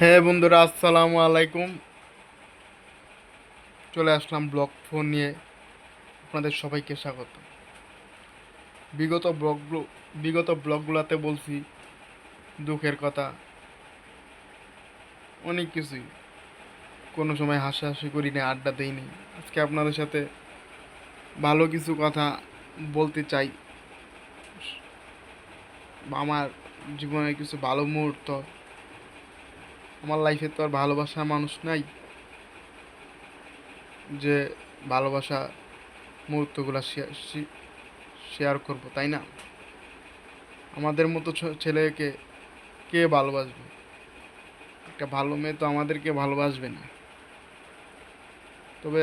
হ্যাঁ বন্ধুরা, আসসালামু আলাইকুম। চলে আসলাম ব্লগ ফোন নিয়ে। আপনাদের সবাইকে স্বাগত। বিগত ব্লগগুলো বিগত ব্লগগুলোতে বলছি দুঃখের কথা। অনেক কিছুই। কোনো সময় হাসাহাসি করি না, আড্ডা দিইনি আজকে আপনাদের সাথে ভালো কিছু কথা বলতে চাই। আমার জীবনের কিছু ভালো মুহূর্ত আমার লাইফে তো আর ভালোবাসার মানুষ নাই। যে ভালোবাসা মুহূর্তগুলো শেয়ার করব, তাই না? আমাদের মতো ছেলেকে কে ভালোবাসবে? একটা ভালো মেয়ে তো আমাদেরকে ভালোবাসবে না। তবে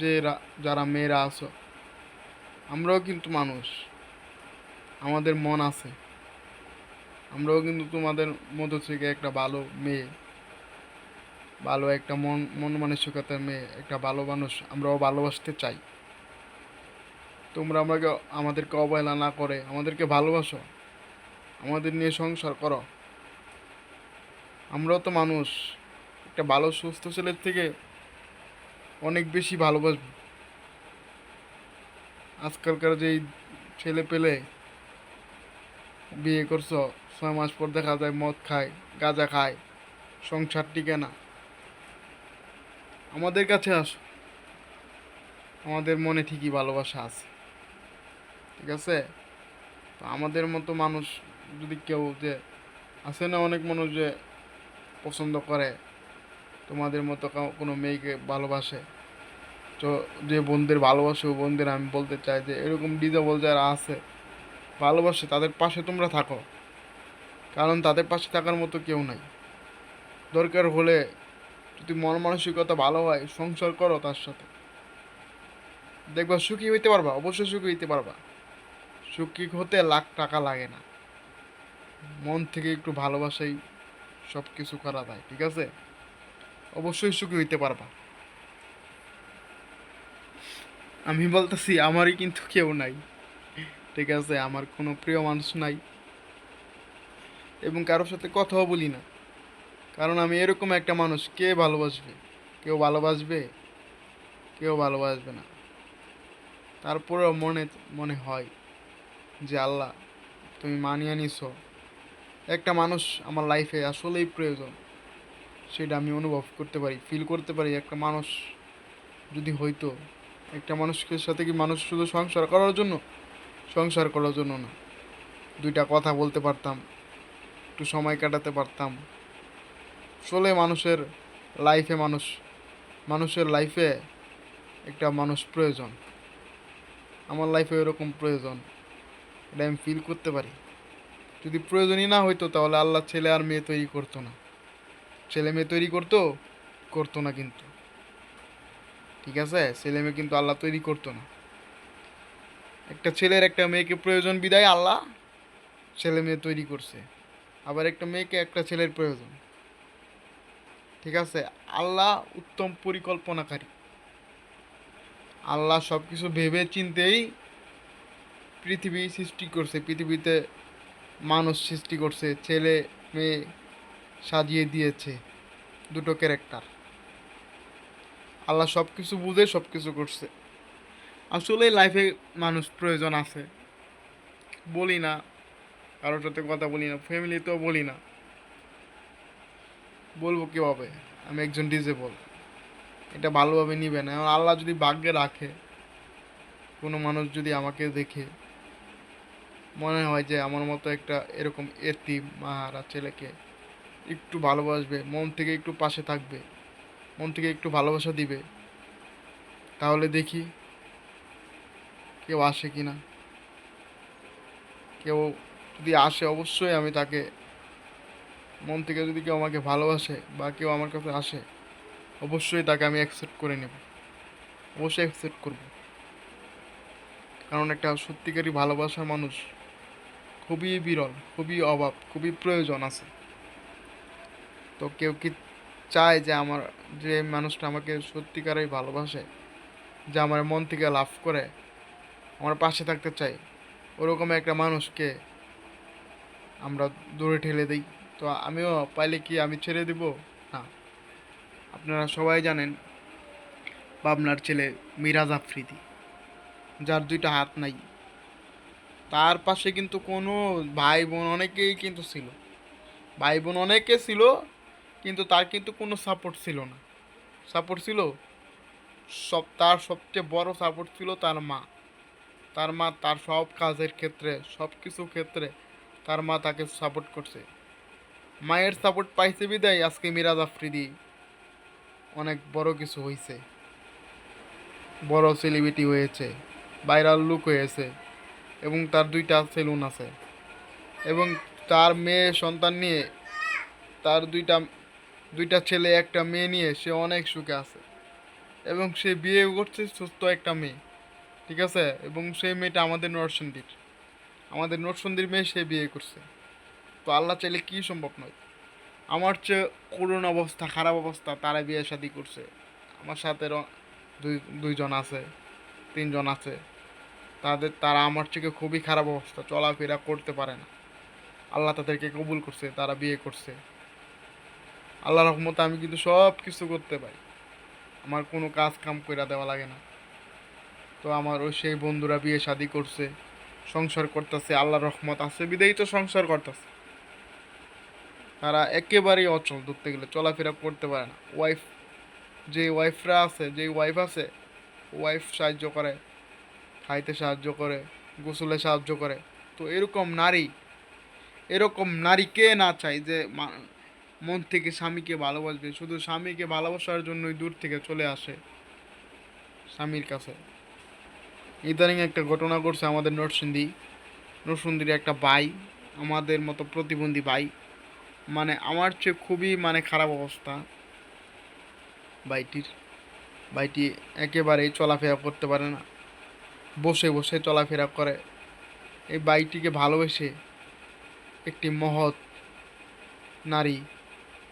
যে যারা মেয়েরা আছো, আমরাও কিন্তু মানুষ। আমাদের মন আছে। আমরাও কিন্তু তোমাদের মধ্য থেকে একটা ভালো মেয়ে, ভালো একটা মন মন মানসিকতার মেয়ে, একটা ভালো মানুষ আমরাও ভালোবাসতে চাই। তোমরা আমাকে, আমাদেরকে অবহেলা না করে আমাদেরকে ভালোবাসো, আমাদের নিয়ে সংসার করো। আমরাও তো মানুষ, একটা ভালো সুস্থ ছেলের থেকে অনেক বেশি ভালোবাসবো। আজকালকার যেই ছেলে পেলে বিয়ে করছ, ছয় মাস পর দেখা যায় মদ খায়, গাঁজা খায়, সংসার টিকে না। আমাদের কাছে আসো। আমাদের মনে ঠিকই ভালোবাসা আছে। ঠিক আছে? তো আমাদের মতো মানুষ যদি কেউ যে আছে না অনেক মানুষ যে পছন্দ করে, তোমাদের মতো কোনো মেয়েকে ভালোবাসে, তো যে বোনদের ভালোবাসে, ও বোনদের আমি বলতে চাই যে এরকম ডিজেবল যারা আছে ভালোবাসে, তাদের পাশে তোমরা থাকো। কারণ তাদের পাশে থাকার মতো কেউ নাই। দরকার হলে যদি মন মানসিকতা ভালো হয়, সংসার করো তার সাথে। দেখবা সুখী হইতে পারবা, অবশ্যই সুখী হইতে পারবা। সুখী হতে লাখ টাকা লাগে না। মন থেকে একটু ভালোবাসাই সব কিছু করা যায়, ঠিক আছে? অবশ্যই সুখী হইতে পারবা। আমি বলতেছি, আমারই কিন্তু কেউ নাই। ঠিক আছে, আমার কোনো প্রিয় মানুষ নাই। এবং কারোর সাথে কথাও বলি না। কারণ আমি এরকম একটা মানুষ, কে ভালোবাসবে? কেউ ভালোবাসবে? কেউ ভালোবাসবে না। তারপরেও মনে মনে হয় যে, আল্লাহ, তুমি মানিয়ে নিছো। একটা মানুষ আমার লাইফে আসলেই প্রয়োজন। সেটা আমি অনুভব করতে পারি ফিল করতে পারি একটা মানুষ যদি হইতো একটা মানুষকে সাথে কি মানুষ শুধু সংসার করার জন্য? সংসার করার জন্য না। দুইটা কথা বলতে পারতাম, একটু সময় কাটাতে পারতাম। আসলে মানুষের লাইফে মানুষ, মানুষের লাইফে একটা মানুষ প্রয়োজন। আমার লাইফে এরকম প্রয়োজন, এটা আমি ফিল করতে পারি। যদি প্রয়োজনই না হইতো তাহলে আল্লাহ ছেলে আর মেয়ে তৈরি করতো না। ছেলে মেয়ে তৈরি করতো করতো না কিন্তু। ঠিক আছে? ছেলে মেয়ে কিন্তু আল্লাহ তৈরি করতো না। একটা ছেলের একটা মেয়েকে প্রয়োজন, বিদায়, আল্লাহ। ছেলে মেয়ে তৈরি করছে। আবার একটা মেয়েকে একটা ছেলের প্রয়োজন। ঠিক আছে? আল্লাহ উত্তম পরিকল্পনাকারী। আল্লাহ সব কিছু ভেবে চিন্তেই পৃথিবী সৃষ্টি করছে। পৃথিবীতে মানুষ সৃষ্টি করছে। ছেলে মেয়ে সাজিয়ে দিয়েছে দুটো ক্যারেক্টার। আল্লাহ সব কিছু বুঝে সব কিছু করছে। আসলে লাইফে মানুষ প্রয়োজন আছে। বলি না, কারোর সাথে কথা বলি না ফ্যামিলিতেও বলি না। বলব কীভাবে? আমি একজন ডিজেবল এটা ভালোভাবে নিবে না। আল্লাহ যদি ভাগ্যে রাখে, কোনো মানুষ যদি আমাকে দেখে, মনে হয় যে আমার মতো একটা এরকম এতিম, মাহারা ছেলেকে একটু ভালোবাসবে, মন থেকে একটু পাশে থাকবে, মন থেকে একটু ভালোবাসা দিবে, তাহলে দেখি কেউ আসে কি না? কেউ যদি আসে, অবশ্যই আমি তাকে, মন থেকে যদি কেউ আমাকে ভালোবাসে বা কেউ আমার কাছে আসে, অবশ্যই তাকে আমি অ্যাকসেপ্ট করে নেব। অবশ্যই অ্যাকসেপ্ট করব। কারণ একটা সত্যিকারই ভালোবাসার মানুষ খুবই বিরল, খুবই অভাব, খুবই প্রয়োজন আছে। তো কেউ কি চায় যে আমার, যে মানুষটা আমাকে সত্যিকারই ভালোবাসে, যে আমার মন থেকে লাভ করে আমার পাশে থাকতে চাই। ওরকম একটা মানুষকে আমরা দূরে ঠেলে দিই। তো আমিও পাইলে কি আমি ছেড়ে দিব? না। আপনারা সবাই জানেন পাবনার ছেলে মিরাজ আফ্রিদি, যার দুইটা হাত নাই। তার পাশে কিন্তু কোনো ভাই বোন অনেকেই কিন্তু ছিল। ভাই বোন অনেকে ছিল, কিন্তু তার কিন্তু কোনো সাপোর্ট ছিল না। সাপোর্ট ছিল, সব, তার সবচেয়ে বড় সাপোর্ট ছিল তার মা। তার মা তার সব কাজের ক্ষেত্রে, সব কিছু ক্ষেত্রে তার মা তাকে সাপোর্ট করছে। মায়ের সাপোর্ট পাইছে বিদায়, আজকে মিরাজ আফ্রিদি। অনেক বড় কিছু হয়েছে বড় সেলিব্রিটি হয়েছে ভাইরাল লুক হয়েছে, এবং তার দুইটা সেলুন আছে। এবং তার মেয়ে সন্তান নিয়ে তার দুইটা দুইটা ছেলে, একটা মেয়ে নিয়ে সে অনেক সুখে আছে। এবং সে বিয়ে করছে সুস্থ একটা মেয়ে। ঠিক আছে? এবং সেই মেয়েটা আমাদের নরসিংদীর। আমাদের নরসিংদীর মেয়ে সে বিয়ে করছে। তো আল্লাহ চাইলে কি সম্ভব নয়? আমার চেয়ে করুণ অবস্থা, খারাপ অবস্থা, তারা বিয়ে শাদি করছে। আমার সাথে দুই, দুইজন আছে, তিনজন আছে। তাদের, তারা আমার থেকে খুবই খারাপ অবস্থা, চলাফেরা করতে পারে না। আল্লাহ তাদেরকে কবুল করছে, তারা বিয়ে করছে। আল্লাহ রহমতে আমি কিন্তু সব কিছু করতে পারি। আমার কোনো কাজ কাম করে দেওয়া লাগে না। তো আমার ওই সেই বন্ধুরা বিয়ে শাদি করছে, সংসার করতেছে আল্লাহ রহমত আছে বিদেই তো সংসার করতেছে। তারা একেবারেই অচল ধরতে গেলে, চলাফেরা করতে পারে না। ওয়াইফ যে ওয়াইফরা আছে, যে ওয়াইফ আছে ওয়াইফ সাহায্য করে, খাইতে সাহায্য করে, গোসলে সাহায্য করে। তো এরকম নারী এরকম নারী কে না চায় যে মন থেকে স্বামীকে ভালোবাসবে? শুধু স্বামীকে ভালোবাসার জন্যই দূর থেকে চলে আসে স্বামীর কাছে। ইদানিং একটা ঘটনা ঘটছে আমাদের নরসিংদী, নরসিংদীর একটা ভাই, আমাদের মতো প্রতিবন্ধী ভাই মানে আমার চেয়ে খুবই মানে খারাপ অবস্থা বাইটির বাইটি একেবারেই চলাফেরা করতে পারে না, বসে বসে চলাফেরা করে। এই বাইটিকে ভালোবেসে একটি মহৎ নারী,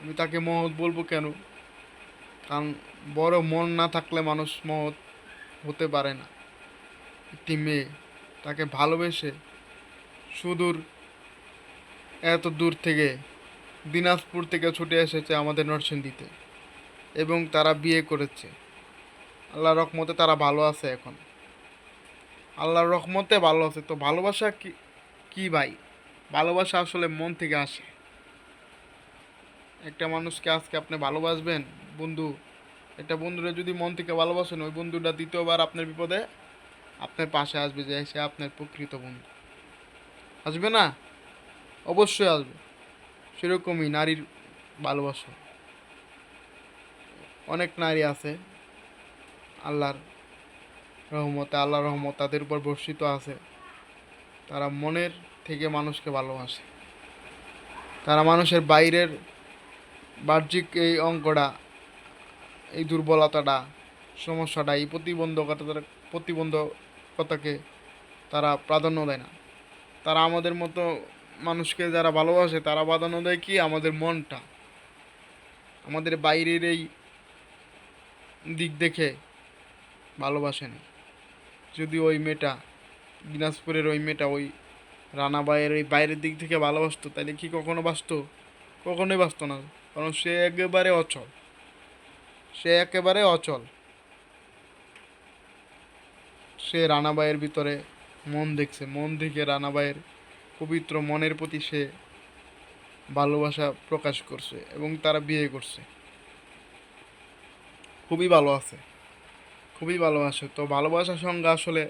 আমি তাকে মহৎ বলব কেন? কারণ বড় মন না থাকলে মানুষ মহৎ হতে পারে না। একটি মেয়ে। তাকে ভালোবেসে সুদূর এত দূর থেকে দিনাজপুর থেকে ছুটে এসেছে আমাদের নরসিংদীতে এবং তারা বিয়ে করেছে। আল্লাহর রহমতে তারা ভালো আছে এখন। আল্লাহর রহমতে ভালো আছে। তো ভালোবাসা কি কি ভাই? ভালোবাসা আসলে মন থেকে আসে। একটা মানুষকে আজকে আপনি ভালোবাসবেন, বন্ধু, একটা বন্ধুরা যদি মন থেকে ভালোবাসেন, ওই বন্ধুটা দ্বিতীয়বার আপনার বিপদে আপনার পাশে আসবে যে সে আপনার প্রকৃত বন্ধু। আসবে না? অবশ্যই আসবে। সেরকমই নারীর ভালোবাসা। অনেক নারী আছে, আল্লাহর রহমতে, আল্লাহর রহমত তাদের উপর বর্ষিত আছে। তারা মনের থেকে মানুষকে ভালোবাসে। তারা মানুষের বাইরের বাহ্যিক এই অঙ্কটা এই দুর্বলতাটা, সমস্যাটা, এই প্রতিবন্ধকতা প্রতিবন্ধকতাকে তারা প্রাধান্য দেয় না। তারা আমাদের মতো মানুষকে যারা ভালোবাসে, তারা প্রাধান্য দেয় কি? আমাদের মনটা। আমাদের বাইরের এই দিক দেখে ভালোবাসে না। যদি ওই মেয়েটা, দিনাজপুরের ওই মেয়েটা, ওই রানাবাইয়ের ওই বাইরের দিক থেকে ভালোবাসতো, তাহলে কি কখনো বাসতো কখনোই বাসতো না। কারণ সে একেবারে অচল। সে একেবারে অচল। সে রানাবাইয়ের ভিতরে মন দেখছে, মন দেখে রানাবাইয়ের পবিত্র মনের প্রতি সে ভালোবাসা প্রকাশ করছে এবং তারা বিয়ে করছে। খুবই ভালো আছে, খুবই ভালোবাসে তো ভালোবাসার সংজ্ঞা আসলে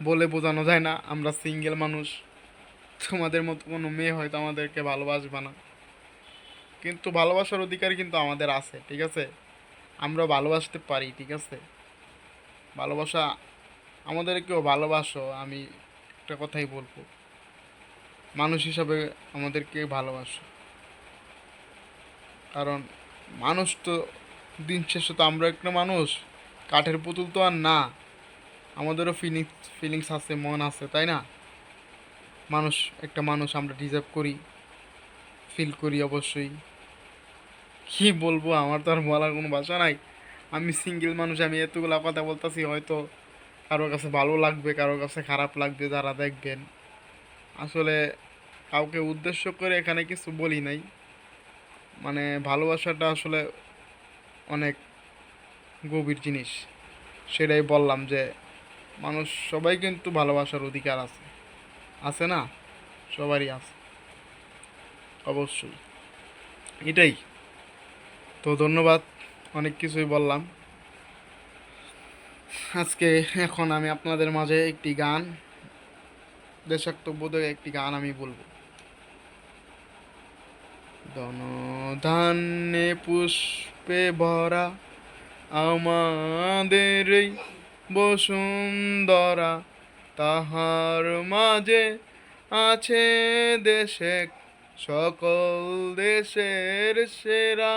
বলে বোঝানো যায় না, আমরা সিঙ্গেল মানুষ, তোমাদের মতো কোনো মেয়ে হয়তো আমাদেরকে ভালোবাসবে না। কিন্তু ভালোবাসার অধিকার কিন্তু আমাদের আছে, ঠিক আছে? আমরা ভালোবাসতে পারি, ঠিক আছে? ভালোবাসা, আমাদেরকেও ভালোবাসো, আমি একটা কথাই বলব। মানুষ হিসাবে আমাদেরকে ভালোবাসো। কারণ মানুষ তো দিন শেষে তো আমরা একটা মানুষ, কাঠের পুতুল তো আর না। আমাদেরও ফিলিংস ফিলিংস আছে, মন আছে, তাই না? মানুষ, একটা মানুষ আমরা ডিজার্ভ করি ফিল করি অবশ্যই। কি বলব, আমার তো আর বলার কোনো ভাষা নাই। আমি সিঙ্গেল মানুষ, আমি এতগুলা কথা বলতেছি, হয়তো কারোর কাছে ভালো লাগবে, কারোর কাছে খারাপ লাগবে, যারা দেখবেন। আসলে কাউকে উদ্দেশ্য করে এখানে কিছু বলি নাই। মানে ভালোবাসাটা আসলে অনেক গভীর জিনিস। সেটাই বললাম যে, মানুষ সবাই কিন্তু ভালোবাসার অধিকার আছে। আছে না? সবারই আছে। অবশ্যই। এটাই। তো ধন্যবাদ। অনেক কিছুই বললাম। আজকে এখন আমি আপনাদের মাঝে একটি গান, দেশাত্মবোধক একটি গান আমি বলব। ধনধান্যে পুষ্পে ভরা আমাদের বসুন্ধরা, তাহার মাঝে আছে দেশে, সকল দেশের সেরা।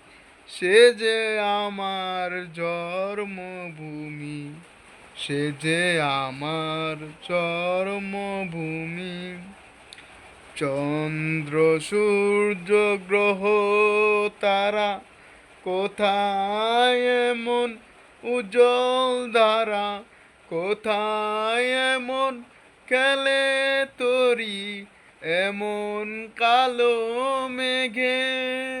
সে যে আমার জন্মভূমি, সে যে আমার জন্মভূমি। চন্দ্র, সূর্য, গ্রহ, তারা কোথায় এমন উজ্জ্বল ধারা? কোথায় এমন খেলে তরি? এমন কালো মেঘে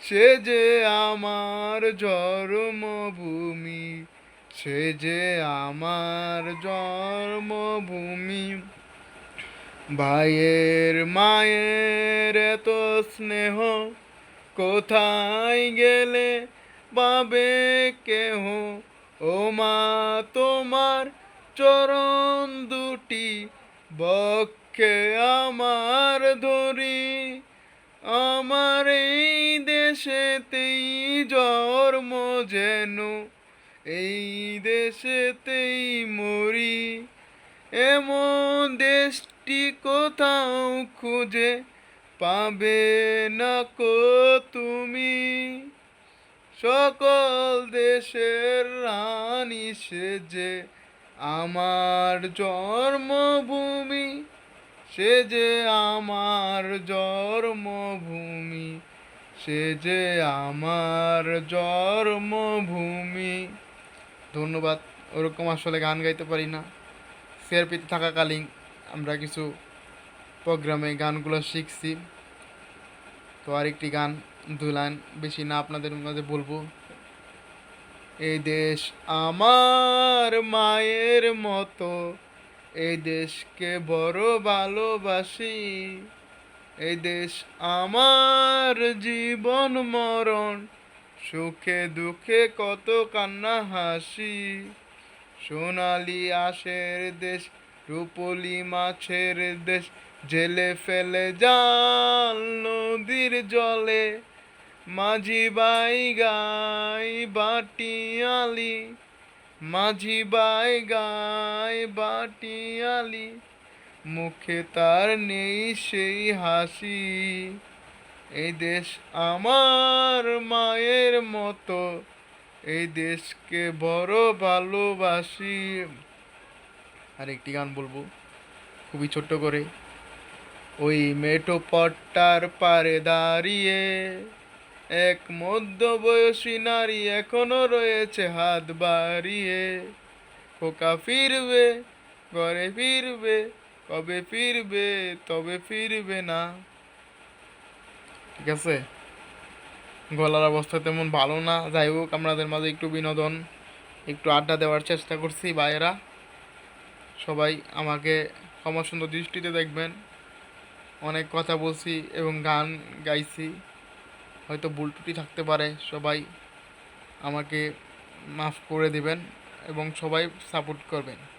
সে যে আমার জন্মভূমি, সে যে আমার জন্মভূমি। ভাইয়ের মায়ের এত স্নেহ, কোথায় গেলে পাবে কেহ? ও মা, তোমার চরণ দুটি, বক্ষে আমার ধরি, আমার এই দেশেতেই জন্ম যেন, এই দেশেতেই মরি। এমন দেশটি কোথাও খুঁজে পাবে না কো তুমি। সকল দেশের রানী সেজে আমার জন্মভূমি সে যে আমার জন্মভূমি। সে যে আমার জন্মভূমি। ধন্যবাদ, ওরকম আসলে গান গাইতে পারি না। সিআরপিতে থাকাকালীন আমরা কিছু প্রোগ্রামে গানগুলো শিখছি। তো আরেকটি গান দু লাইন বেশি না আপনাদের মাঝে বলব। এই দেশ আমার মায়ের মতো এই দেশকে বড় ভালোবাসি। এই দেশ আমার জীবন মরণ, সুখে দুঃখে কত কান্না হাসি। সোনালি আশের দেশ, রূপলি মাছের দেশ, জেলে ফেলে জাল নদীর জলে, মাঝি by guy Bhatiary Majhi by গাই বাটিয়ালি মুখে তার নেই সেই হাসি। এই দেশ আমার মায়ের মতো, এই দেশকে বড় ভালোবাসি। আর একটি গান বলব, খুবই ছোট্ট করে। ওই মেঠো পট্টার পারে দাঁড়িয়ে এক মধ্যবয়সী নারী এখনও রয়েছে হাত বাড়িয়ে। খোকা ফিরবে, ঘরে ফিরবে কবে ফিরবে, তবে ফিরবে না। ঠিক আছে? গলার অবস্থা তেমন ভালো না। যাই হোক, আপনাদের মাঝে একটু বিনোদন, একটু আড্ডা দেওয়ার চেষ্টা করছি ভাইয়েরা। সবাই আমাকে সুন্দর দৃষ্টিতে দেখবেন। অনেক কথা বলছি এবং গান গাইছি। হয়তো ভুল থাকতে পারে। সবাই আমাকে মাফ করে দেবেন এবং সবাই সাপোর্ট করবেন।